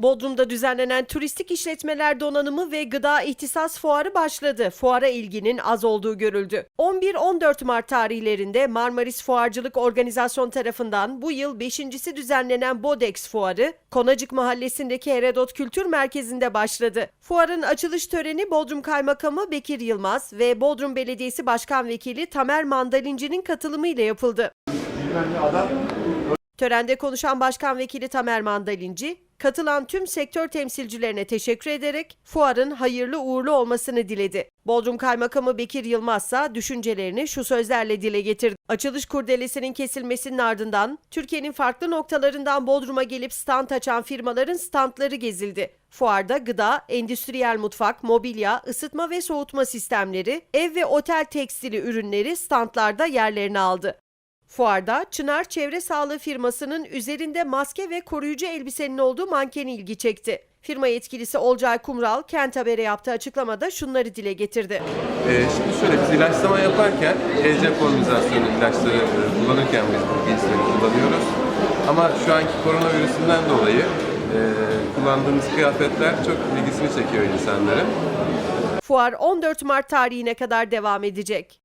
Bodrum'da düzenlenen turistik işletmeler donanımı ve gıda ihtisas fuarı başladı. Fuara ilginin az olduğu görüldü. 11-14 Mart tarihlerinde Marmaris Fuarcılık Organizasyon tarafından bu yıl 5.si düzenlenen Bodex Fuarı, Konacık Mahallesi'ndeki Herodot Kültür Merkezi'nde başladı. Fuarın açılış töreni Bodrum Kaymakamı Bekir Yılmaz ve Bodrum Belediyesi Başkan Vekili Tamer Mandalinci'nin katılımıyla yapıldı. Törende konuşan Başkan Vekili Tamer Mandalinci, katılan tüm sektör temsilcilerine teşekkür ederek fuarın hayırlı uğurlu olmasını diledi. Bodrum Kaymakamı Bekir Yılmaz ise düşüncelerini şu sözlerle dile getirdi. Açılış kurdelesinin kesilmesinin ardından Türkiye'nin farklı noktalarından Bodrum'a gelip stand açan firmaların standları gezildi. Fuarda gıda, endüstriyel mutfak, mobilya, ısıtma ve soğutma sistemleri, ev ve otel tekstili ürünleri standlarda yerlerini aldı. Fuarda Çınar Çevre Sağlığı firmasının üzerinde maske ve koruyucu elbisenin olduğu manken ilgi çekti. Firma yetkilisi Olcay Kumral, Kent Haber'e yaptığı açıklamada şunları dile getirdi. Ee, şimdi şöyle biz ilaçlama yaparken EC formülizasyonu ilaçları e, kullanırken biz bu giysileri kullanıyoruz. Ama şu anki koronavirüsünden dolayı e, kullandığımız kıyafetler çok ilgisini çekiyor insanların. Fuar 14 Mart tarihine kadar devam edecek.